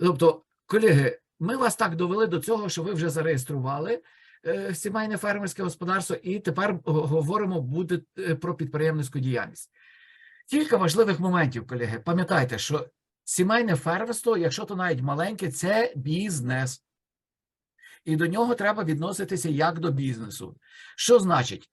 Тобто, колеги, ми вас так довели до цього, що ви вже зареєстрували е, сімейне фермерське господарство, і тепер говоримо буде е, про підприємницьку діяльність. Кілька важливих моментів, колеги. Пам'ятайте, що сімейне фермерство, якщо то навіть маленьке, це бізнес. І до нього треба відноситися як до бізнесу. Що значить?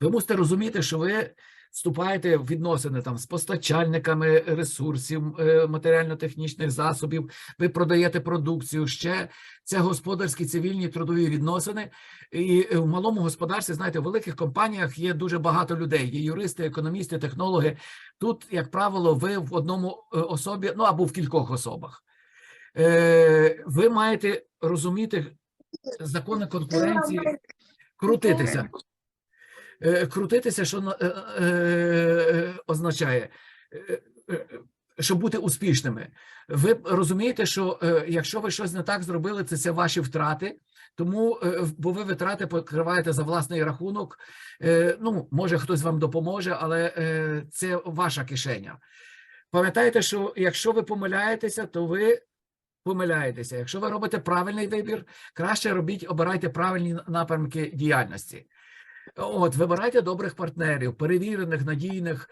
Ви мусите розуміти, що ви вступаєте в відносини там з постачальниками ресурсів, е, матеріально-технічних засобів, ви продаєте продукцію. Ще це господарські цивільні трудові відносини. І е, в малому господарстві, знаєте, в великих компаніях є дуже багато людей: є юристи, економісти, технологи. Тут, як правило, ви в одному е, особі, ну або в кількох особах. Ви маєте розуміти закони конкуренції, крутитися. Е, Крутитися, що е, е, означає, Е, е, щоб бути успішними. Ви розумієте, що е, якщо ви щось не так зробили, це, це ваші втрати. Тому, е, бо ви витрати покриваєте за власний рахунок. Е, Ну, може, хтось вам допоможе, але е, це ваша кишеня. Пам'ятайте, що якщо ви помиляєтеся, то ви помиляєтеся. Якщо ви робите правильний вибір, краще робіть, обирайте правильні напрямки діяльності. От, вибирайте добрих партнерів, перевірених, надійних.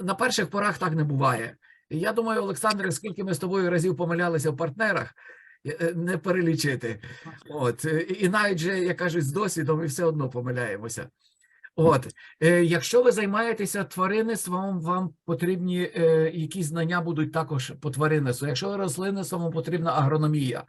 На перших порах так не буває. Я думаю, Олександре, скільки ми з тобою разів помилялися в партнерах, е, е, не перелічити. От, е, і навіть же, як кажуть, з досвідом ми все одно помиляємося. От, якщо ви займаєтеся тваринництвом, вам потрібні якісь знання будуть також по тваринництву. Якщо ви рослинництвом, вам потрібна агрономія.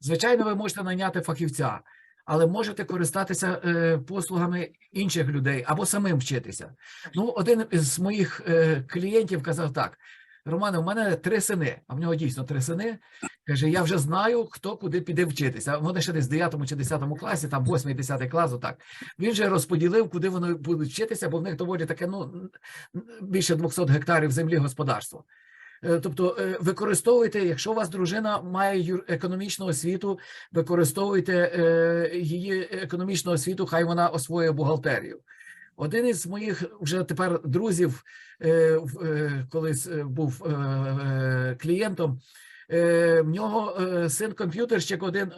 Звичайно, ви можете найняти фахівця, але можете користатися е, послугами інших людей або самим вчитися. Ну, один із моїх е, клієнтів казав так: Романе, у мене три сини, а в нього дійсно три сини. Каже, я вже знаю, хто куди піде вчитися. Вони ще десь в 9 чи 10 класі, там 8 10 клас, отак. Він же розподілив, куди вони будуть вчитися, бо в них доволі таке ну, більше 200 гектарів землі господарство. Е, Тобто е, використовуйте, якщо у вас дружина має економічну освіту, використовуйте е, її економічну освіту, хай вона освоює бухгалтерію. Один із моїх вже тепер друзів, колись був клієнтом, в нього син комп'ютерщик, один,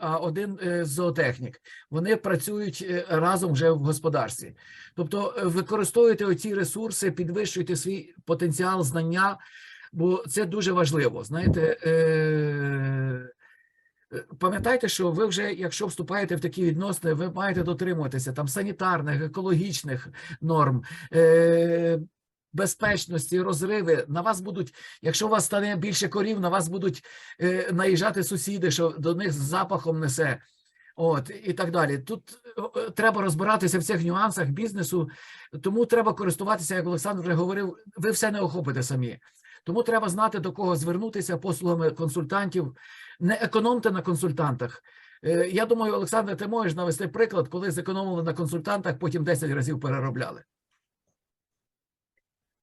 а один зоотехнік. Вони працюють разом вже в господарстві. Тобто використовуйте оці ресурси, підвищуйте свій потенціал знання, бо це дуже важливо. Знаєте, е, е, пам'ятайте, що ви вже, якщо вступаєте в такі відносини, ви маєте дотримуватися там санітарних, екологічних норм. Е, Безпечності, розриви на вас будуть, якщо у вас стане більше корів, на вас будуть е, наїжджати сусіди, що до них з запахом несе. От і так далі. Тут е, е, треба розбиратися в цих нюансах бізнесу, тому треба користуватися, як Олександр вже говорив, ви все не охопите самі. Тому треба знати, до кого звернутися послугами консультантів. Не економте на консультантах. Е, Я думаю, Олександр, ти можеш навести приклад, коли зекономили на консультантах, потім 10 разів переробляли.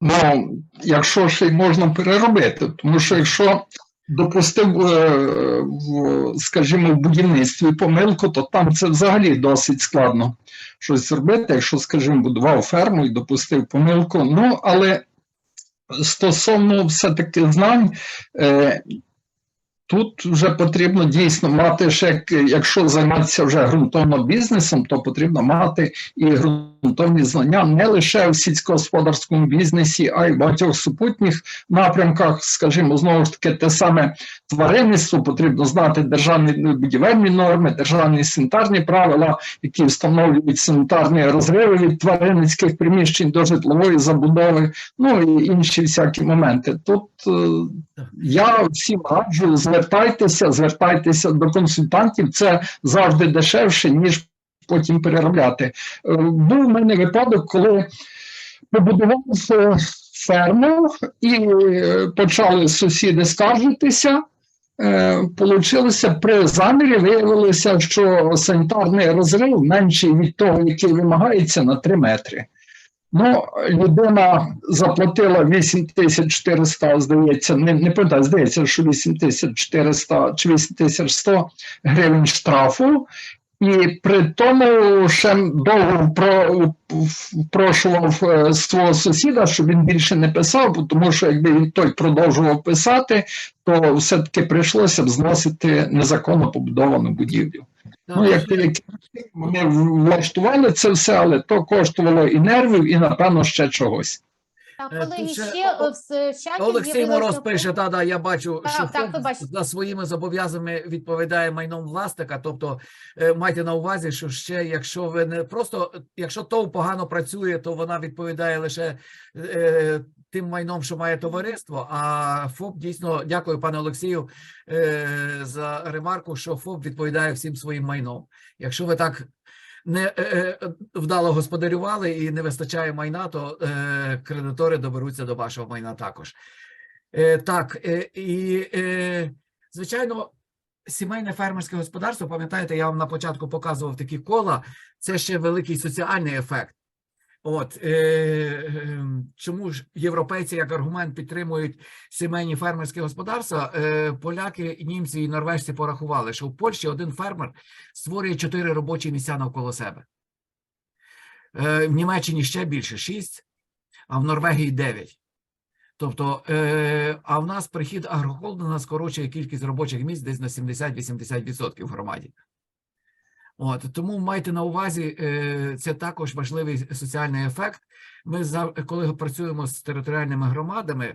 Ну, якщо ще й можна переробити, тому що якщо допустив, е, скажімо, в будівництві помилку, то там це взагалі досить складно щось зробити. Якщо, скажімо, будував ферму і допустив помилку. Ну, але стосовно все-таки знань, е, Тут вже потрібно дійсно мати ще, якщо займатися вже ґрунтовно бізнесом, то потрібно мати і ґрунтовні знання не лише в сільськогосподарському бізнесі, а й в багатьох супутніх напрямках. Скажімо, знову ж таки, те саме тваринництво, потрібно знати державні будівельні норми, державні санітарні правила, які встановлюють санітарні розриви від тваринницьких приміщень до житлової забудови, ну і інші всякі моменти. Тут е, я всім раджу, звертайтеся, звертайтеся до консультантів. Це завжди дешевше, ніж потім переробляти. Е, Був у мене випадок, коли побудував ферму і е, почали сусіди скаржитися. Е, Получилося при замірі, виявилося, що санітарний розрив менший від того, який вимагається, на 3 метри. Ну, людина заплатила 8400, здається, не, не пам'ятаю, здається, що 8400 чи 8100 гривень штрафу. І при тому ще довго впрошував е, свого сусіда, щоб він більше не писав, тому що якби він той продовжував писати, то все-таки прийшлося б зносити незаконно побудовану будівлю. Ну, як, вони влаштували це все, але то коштувало і нервів, і напевно ще чогось. Так, Е, тут ще ще О- в чаті Олексій з'явилося Мороз пише, та, да, я бачу, Так, що так, фонд за своїми зобов'язаннями відповідає майном власника. Тобто е, майте на увазі, що ще якщо ви не просто, якщо ТОВ погано працює, то вона відповідає лише е, тим майном, що має товариство. А ФОП дійсно дякую, пане Олексію, е, за ремарку, що ФОП відповідає всім своїм майном. Якщо ви так не е, е, вдало господарювали і не вистачає майна, то е, кредитори доберуться до вашого майна також. Так, і звичайно, сімейне фермерське господарство, пам'ятаєте, я вам на початку показував такі кола, це ще великий соціальний ефект. От е, е, чому ж європейці як аргумент підтримують сімейні фермерські господарства? Е, поляки, німці і норвежці порахували, що в Польщі один фермер створює чотири робочі місця навколо себе. Е, в Німеччині ще більше шість, а в Норвегії дев'ять. Тобто, е, а в нас прихід агрохолдинга скорочує кількість робочих місць десь на 70-80% в громаді. От тому майте на увазі, е, це також важливий соціальний ефект. Ми коли працюємо з територіальними громадами.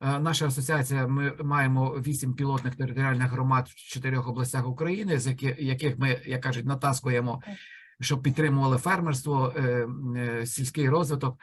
е, Наша асоціація, ми маємо вісім пілотних територіальних громад в чотирьох областях України, з яких ми, як кажуть, натаскуємо, щоб підтримували фермерство, е, сільський розвиток.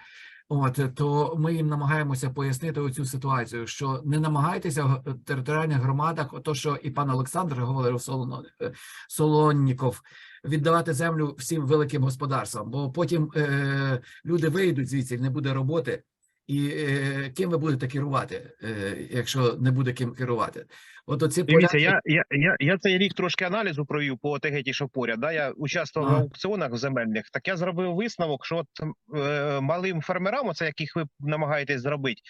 От то ми їм намагаємося пояснити оцю ситуацію, що не намагайтеся в територіальних громадах, то що і пан Олександр говорив Солоно- е, Солонніков, віддавати землю всім великим господарствам, бо потім е, люди вийдуть звідси, не буде роботи. І е, ким ви будете керувати, е, якщо не буде ким керувати? От оці Дивіться, поляки- я, я, я, я цей рік трошки аналізу провів по ОТГ, ті, що поряд. Да? Я участвував в аукціонах земельних. Так я зробив висновок, що от, е, малим фермерам, оце яких ви намагаєтесь зробити,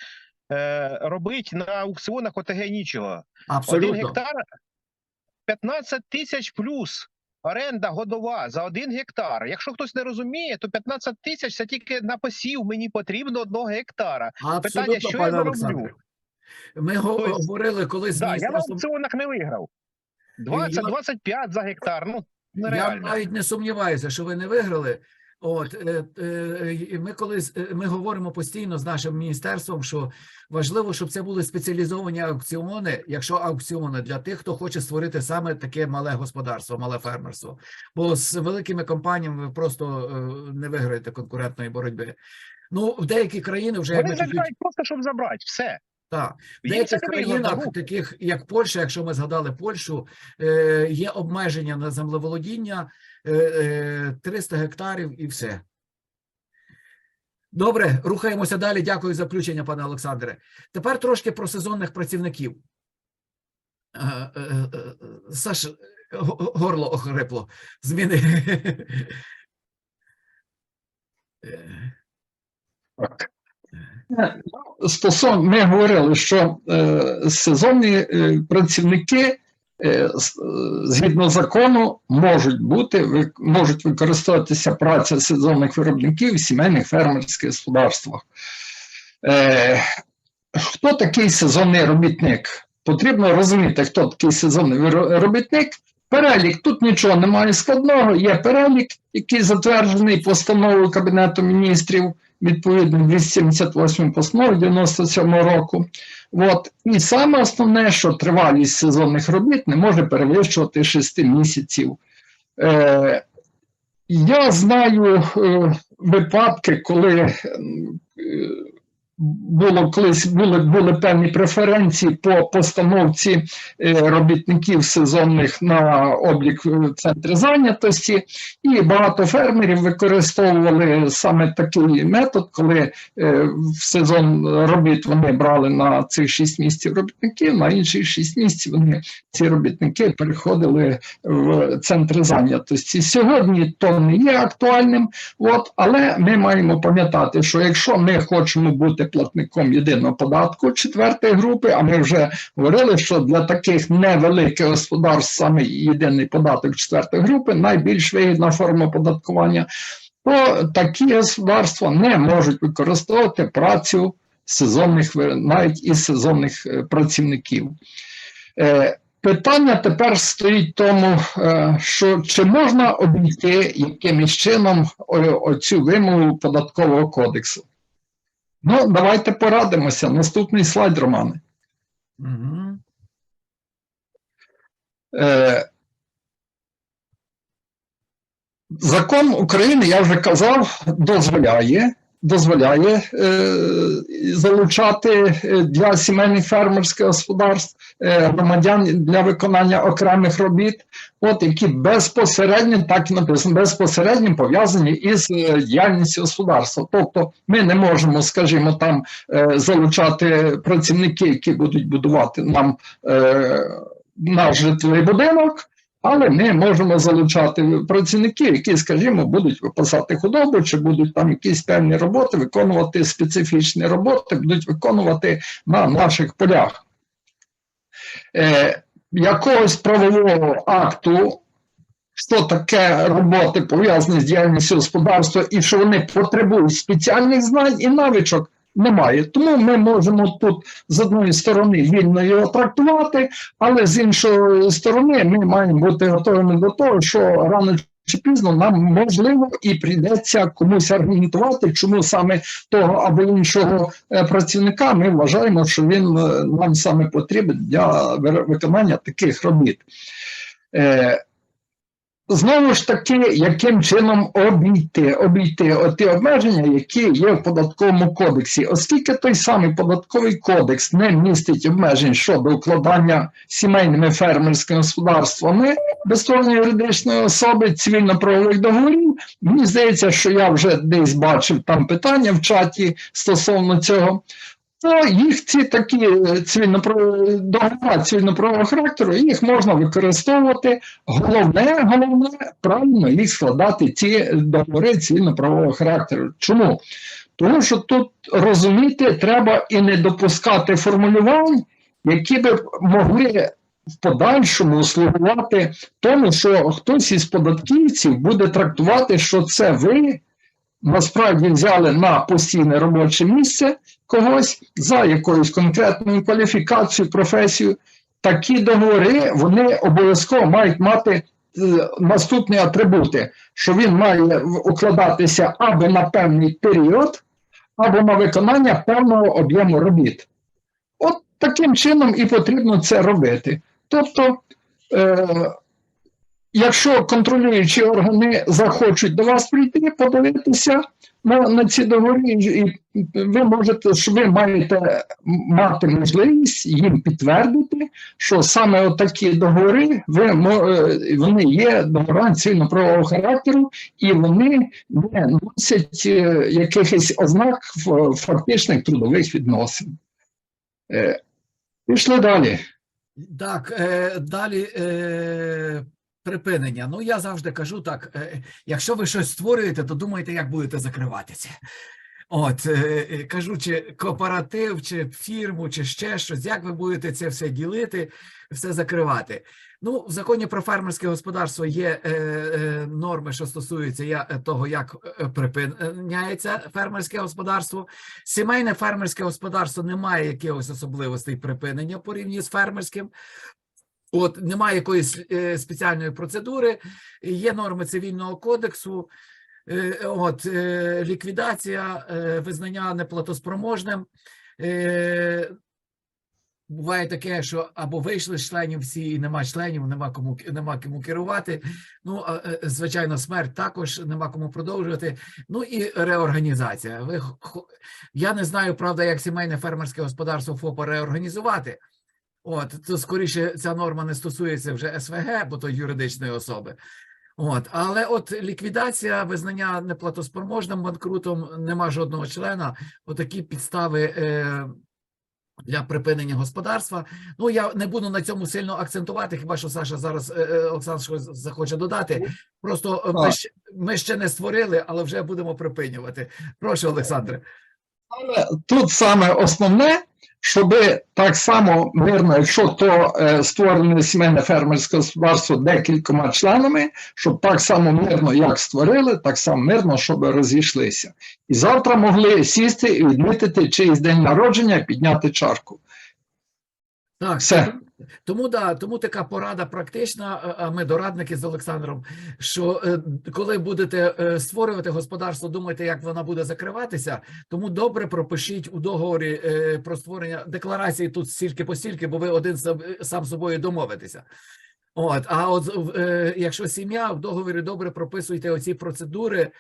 е, робить на аукціонах ОТГ нічого. Один абсолютно гектар 15 тисяч плюс. Оренда годова за один гектар. Якщо хтось не розуміє, то 15 тисяч це тільки на посів. Мені потрібно одного гектара. абсолютно, що я зароблю? Ми Тобто, говорили колись Да, я на аукціонах не виграв. 20-25 за гектар. Ну Я навіть не сумніваюся, що ви не виграли. От е, е, ми колись е, ми говоримо постійно з нашим міністерством, що важливо, щоб це були спеціалізовані аукціони, якщо аукціони для тих, хто хоче створити саме таке мале господарство, мале фермерство. Бо з великими компаніями ви просто не виграєте конкурентної боротьби. Ну, в деякі країни вже Вони забирають просто, щоб забрати. Все. так, в деяких країнах, таких як Польща, якщо ми згадали Польщу, є обмеження на землеволодіння 300 гектарів і все. Добре, рухаємося далі. Дякую за включення, пане Олександре. Тепер трошки про сезонних працівників. Е, е, е, е, Саш, горло охрипло. Зміни. Е, Стосовно, ми говорили, що е, сезонні е, працівники е, е, згідно закону можуть бути, можуть використовуватися праця сезонних виробників в сімейних фермерських господарствах. Е, хто такий сезонний робітник? Потрібно розуміти, хто такий сезонний робітник. Перелік тут нічого немає складного. Є перелік, який затверджений постановою Кабінету міністрів відповідно 278 постанов 97 року. От. І саме основне, що тривалість сезонних робіт не може перевищувати 6 місяців. Е, я знаю е, випадки, коли е, було колись були, були певні преференції по постановці е, робітників сезонних на облік в центрі зайнятості, і багато фермерів використовували саме такий метод, коли е, в сезон робіт вони брали на цих 6 місяців робітників, на інші 6 місяців вони ці робітники переходили в центри зайнятості. Сьогодні то не є актуальним, от, але ми маємо пам'ятати, що якщо ми хочемо бути платником єдиного податку четвертої групи. А ми вже говорили, що для таких невеликих господарств саме єдиний податок четвертої групи найбільш вигідна форма податкування. То такі господарства не можуть використовувати працю сезонних навіть із сезонних е, працівників. Е, Питання тепер стоїть в тому, е, що чи можна обійти якимось чином оцю вимогу податкового кодексу? Ну, давайте порадимося. Наступний слайд, Романе. Угу. Е, Закон України, я вже казав, дозволяє, дозволяє е, залучати е, для сімейних фермерських господарств е, громадян для виконання окремих робіт, от які безпосередньо, так написано, безпосередньо пов'язані із діяльністю господарства. Тобто ми не можемо, скажімо, там залучати працівники, які будуть будувати нам наш житловий будинок. Але ми можемо залучати працівників, які, скажімо, будуть випасати худобу, чи будуть там якісь певні роботи, виконувати специфічні роботи, будуть виконувати на наших полях. Е, якогось правового акту, що таке роботи пов'язані з діяльністю господарства, і що вони потребують спеціальних знань і навичок, немає. Тому ми можемо тут з одної сторони вільно його трактувати, але з іншої сторони ми маємо бути готовими до того, що рано чи пізно нам можливо і прийдеться комусь аргументувати, чому саме того або іншого е, працівника ми вважаємо, що він е, нам саме потрібен для виконання таких робіт. Знову ж таки, яким чином обійти, обійти ті обмеження, які є в податковому кодексі, оскільки той самий податковий кодекс не містить обмежень щодо укладання сімейними фермерськими господарствами без створення юридичної особи цивільно-правових договорів. Мені здається, що я вже десь бачив там питання в чаті стосовно цього. То їх ці такі е, цивільно договори цивільно-правового характеру, їх можна використовувати. Головне, головне правильно їх складати ці договори цивільно-правового характеру. Чому? Тому що тут розуміти треба і не допускати формулювань, які би могли в подальшому слугувати тому, що хтось із податківців буде трактувати, що це ви насправді взяли на постійне робоче місце когось за якоюсь конкретною кваліфікацією, професією. Такі договори вони обов'язково мають мати е, наступні атрибути, що він має укладатися або на певний період, або на виконання певного об'єму робіт. От таким чином і потрібно це робити. Тобто, е, якщо контролюючі органи захочуть до вас прийти, подивитися на, на ці договори, і ви можете, що ви маєте мати можливість їм підтвердити, що саме такі договори ви, е, вони є договорами цивільно-правового характеру, і вони не носять е, якихось ознак фактичних трудових відносин. Е, Пішли далі. Так, е, далі е, припинення. Ну, я завжди кажу так: е, якщо ви щось створюєте, то думайте, як будете закриватися. От, е, е, кажу, чи кооператив, чи фірму, чи ще щось, як ви будете це все ділити, все закривати. Ну, в законі про фермерське господарство є е, е, норми, що стосуються я, е, того, як е, припиняється фермерське господарство. Сімейне фермерське господарство не має якихось особливостей припинення в порівнянні з фермерським. От немає якоїсь е, спеціальної процедури, є норми цивільного кодексу. е, От е, ліквідація, е, визнання неплатоспроможним. Буває таке, що або вийшли з членів всі, і нема членів, нема кому нема кому керувати. Ну, а, звичайно, смерть також нема кому продовжувати. Ну і реорганізація. Ви я не знаю, правда, як сімейне фермерське господарство ФОПа реорганізувати. От, то скоріше ця норма не стосується вже СВГ, бо то юридичної особи. От, але от ліквідація, визнання неплатоспроможним банкрутом, нема жодного члена. Отакі підстави е, для припинення господарства. Ну я не буду на цьому сильно акцентувати. Хіба що Саша зараз е, е, Олександр щось захоче додати? Просто е, ми, ще, ми ще не створили, але вже будемо припинювати. Прошу, Олександре. Але тут саме основне, щоб так само мирно, якщо то е, створене сімейне фермерське господарство декількома членами, щоб так само мирно, як створили, так само мирно, щоб розійшлися. І завтра могли сісти і відмітити чийсь день народження, підняти чарку. Так, Все. Тому да, тому така порада практична. а- ми дорадники з Олександром. Що е, коли будете е, створювати господарство, думайте, як вона буде закриватися. Тому добре пропишіть у договорі е, про створення декларації тут стільки по стільки, бо ви один сам- собою домовитеся. От, а от якщо сім'я в договорі добре прописуйте оці процедури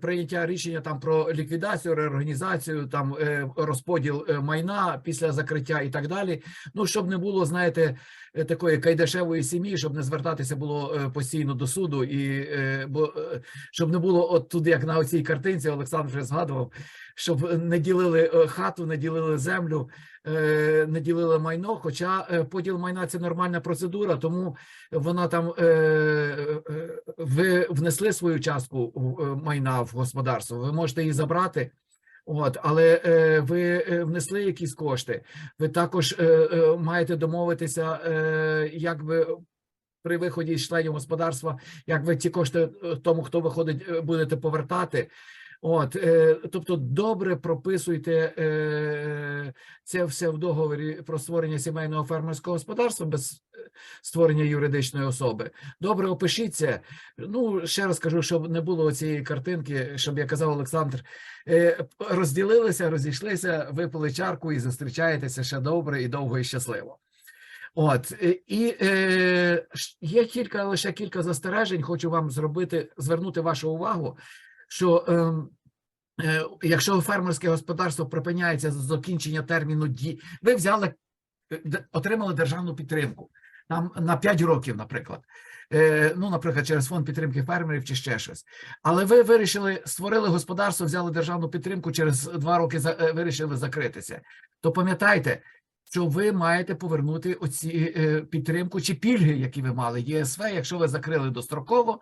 прийняття рішення там про ліквідацію, реорганізацію, там е, розподіл е, майна після закриття і так далі. Ну щоб не було, знаєте, е, такої кайдашевої сім'ї, щоб не звертатися було е, постійно до суду, і е, бо е, щоб не було от тут, як на оцій картинці, Олександр вже згадував, щоб не ділили е, хату, не ділили землю, е, не ділили майно. Хоча е, поділ майна це нормальна процедура, тому вона там е, е, ви внесли свою частку в, е, майна в господарство. Ви можете її забрати. От, але е, ви е, внесли якісь кошти. Ви також е, е, маєте домовитися, е, як ви при виході з членів господарства, як ви ці кошти е, тому, хто виходить, будете повертати. От, е, тобто, добре прописуйте е, це все в договорі про створення сімейного фермерського господарства без е, створення юридичної особи. Добре опишіть це. Ну, ще раз кажу, щоб не було цієї картинки, щоб я казав Олександр, е, розділилися, розійшлися, випили чарку і зустрічаєтеся ще добре і довго і щасливо. От е, і е, є кілька лише кілька застережень. Хочу вам зробити, звернути вашу увагу, що ем, е, якщо фермерське господарство припиняється з закінчення терміну дії, ви взяли, е, отримали державну підтримку там на 5 років, наприклад. Е, ну, наприклад, через фонд підтримки фермерів чи ще щось. Але ви вирішили, створили господарство, взяли державну підтримку, через два роки за, е, вирішили закритися. То пам'ятайте, що ви маєте повернути оці підтримку чи пільги, які ви мали, ЄСВ, якщо ви закрили достроково,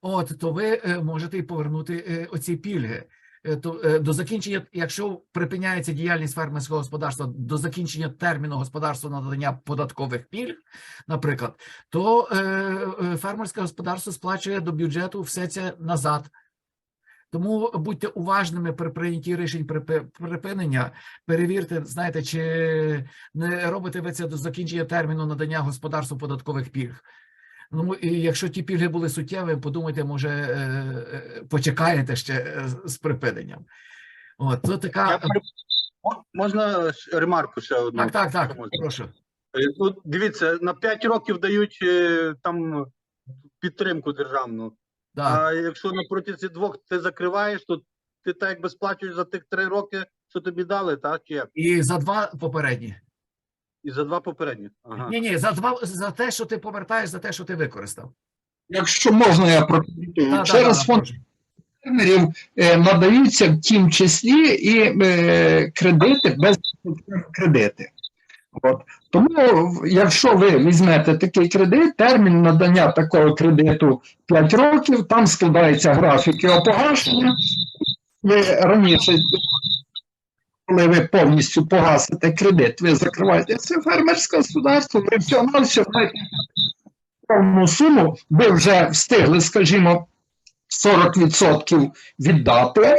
от то ви е, можете і повернути е, оці пільги. Е, То до закінчення, якщо припиняється діяльність фермерського господарства до закінчення терміну господарства надання податкових пільг, наприклад, то фермерське господарство сплачує до бюджету все це назад. Тому будьте уважними при прийнятті рішень припи- припинення. Перевірте, знаєте, чи не робите ви це до закінчення терміну надання господарству податкових пільг. Ну і якщо ті пільги були суттєві, подумайте, може е, е, почекаєте ще е, з- припиненням. От то така Можна ремарку ще одну? так, так, так. Можна? Прошу. Ну, дивіться, на 5 років дають там підтримку державну. Так. А якщо на протязі двох ти закриваєш, то ти так якби сплачуєш за тих 3 роки, що тобі дали, так? Чи як? І за два попередні. І за два попередні. Ага. Ні, ні, за два за те, що ти повертаєш, за те, що ти використав. Якщо можна, я прокоментую. Да, Через да, фонд фермерів е, надаються в тім числі і е, кредити без кредити. От. Тому, якщо ви візьмете такий кредит, термін надання такого кредиту 5 років, там складаються графіки опогашення. Ви раніше, коли ви повністю погасите кредит, ви закриваєте це фермерське господарство, ви всього на все маєте повну суму, ви вже встигли, скажімо, 40% віддати,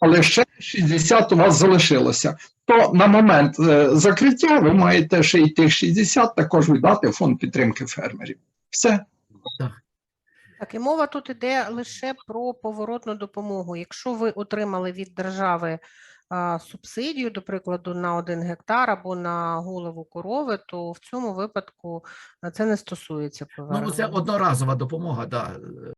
але ще 60 у вас залишилося. То на момент е, закриття ви маєте ще й тих 60 також віддати в фонд підтримки фермерів. Все. Так, і мова тут іде лише про поворотну допомогу. Якщо ви отримали від держави субсидію, до прикладу, на один гектар або на голову корови, то в цьому випадку це не стосується Ну, це одноразова допомога, да.